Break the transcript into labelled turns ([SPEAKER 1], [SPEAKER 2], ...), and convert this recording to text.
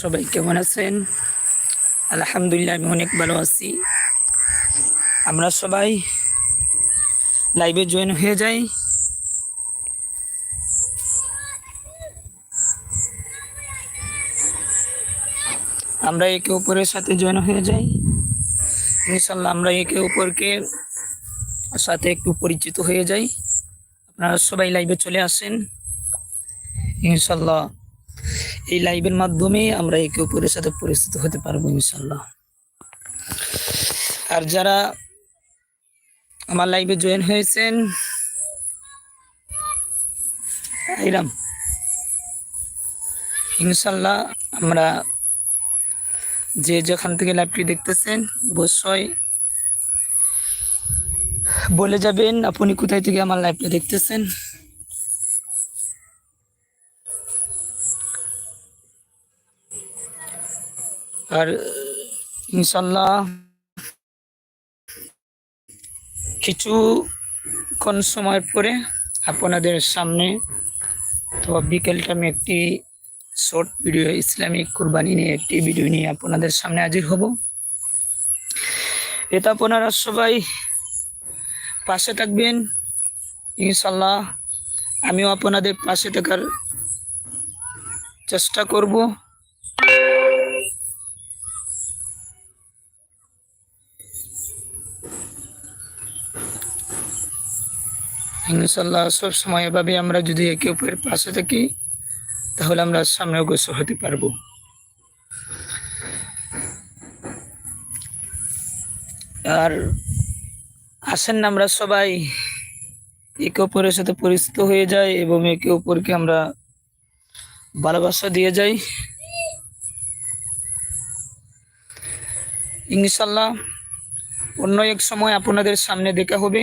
[SPEAKER 1] সবাই কেমন আছেন? আলহামদুলিল্লাহ, আমি অনেক ভালো আছি। আমরা সবাই লাইভে জয়েন হয়ে যাই। আমরা একে অপরের সাথে জয়েন হয়ে যাই। ইনশাল্লাহ আমরা একে অপরকে সাথে একটু পরিচিত হয়ে যাই। আপনারা সবাই লাইভে চলে আসেন। ইনশাল্লাহ এই লাইভের মাধ্যমে আমরা একে অপরের সাথে পরিচিত হতে পারব ইনশাল্লাহ আর যারা আমার লাইভে জয়েন হয়েছেন ইরাম ইনশাল্লাহ আমরা যে যেখান থেকে লাইভটি দেখতেছেন, অবশ্যই বলে যাবেন, আপনি কোথায় থেকে আমার লাইভটা দেখতেছেন। আর ইনশাল্লাহ কিছুক্ষণ সময় পরে আপনাদের সামনে তো বিকেল টাইমে একটি শর্ট ভিডিও, ইসলামিক কুরবানি নিয়ে একটি ভিডিও নিয়ে আপনাদের সামনে হাজির হব। এটা আপনারা সবাই পাশে থাকবেন। ইনশাল্লাহ আমিও আপনাদের পাশে থাকার চেষ্টা করব। ইনশাল্লাহ সব সময় এভাবে আমরা যদি একে অপরের পাশে থাকি, তাহলে আমরা সামনে অগ্রসর হতে পারব। আর আসেন না, আমরা সবাই একে অপরের সাথে পরিচিত হয়ে যাই এবং একে অপরকে আমরা ভালোবাসা দিয়ে যাই। ইনশাল্লাহ অন্য এক সময় আপনাদের সামনে দেখা হবে।